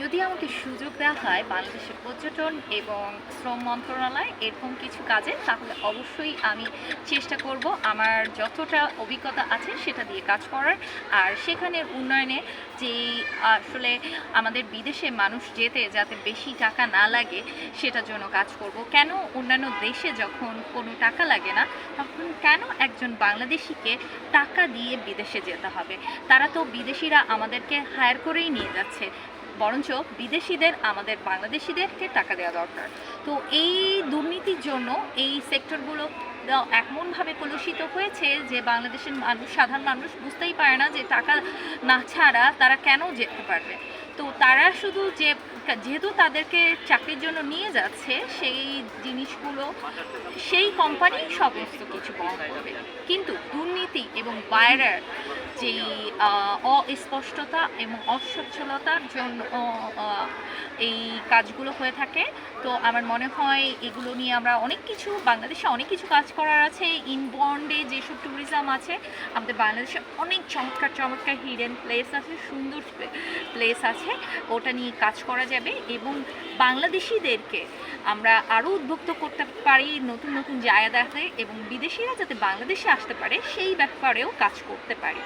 যদি আমাকে সুযোগ দেওয়া হয় বাংলাদেশের পর্যটন এবং শ্রম মন্ত্রণালয় এরকম কিছু কাজে, তাহলে অবশ্যই আমি চেষ্টা করব আমার যতটা অভিজ্ঞতা আছে সেটা দিয়ে কাজ করার। আর সেখানের উন্নয়নে যে আসলে আমাদের বিদেশে মানুষ যেতে, যাতে বেশি টাকা না লাগে, সেটার জন্য কাজ করব। কেন অন্যান্য দেশে যখন কোনো টাকা লাগে না, তখন কেন একজন বাংলাদেশিকে টাকা দিয়ে বিদেশে যেতে হবে? তারা তো বিদেশিরা আমাদেরকে হায়ার করেই নিয়ে যাচ্ছে। বরঞ্চ বিদেশিদের, আমাদের বাংলাদেশিদেরকে টাকা দেওয়া দরকার। তো এই দুর্নীতির জন্য এই সেক্টরগুলো এমনভাবে কলুষিত হয়েছে যে বাংলাদেশের মানুষ, সাধারণ মানুষ বুঝতেই পারে না যে টাকা না ছাড়া তারা কেন যেতে পারবে। তো তারা শুধু যে, যেহেতু তাদেরকে চাকরির জন্য নিয়ে যাচ্ছে, সেই জিনিসগুলো, সেই কোম্পানি সমস্ত কিছু বহন করবে। কিন্তু দুর্নীতি এবং বাইরের যেই অস্পষ্টতা এবং অসচ্ছলতার জন্য এই কাজগুলো হয়ে থাকে। তো আমার মনে হয় এগুলো নিয়ে আমরা অনেক কিছু, বাংলাদেশে অনেক কিছু কাজ করার আছে। ইনবন্ডে যেসব ট্যুরিজম আছে, আমাদের বাংলাদেশে অনেক চমৎকার চমৎকার হিডেন প্লেস আছে, সুন্দর প্লেস আছে। ওটা নিয়ে কাজ করা যাবে এবং বাংলাদেশিদেরকে আমরা আরও উদ্বুদ্ধ করতে পারি নতুন নতুন জায়গা দেখাতে এবং বিদেশিরা যাতে বাংলাদেশে আসতে পারে, সেই ব্যাপারেও কাজ করতে পারি।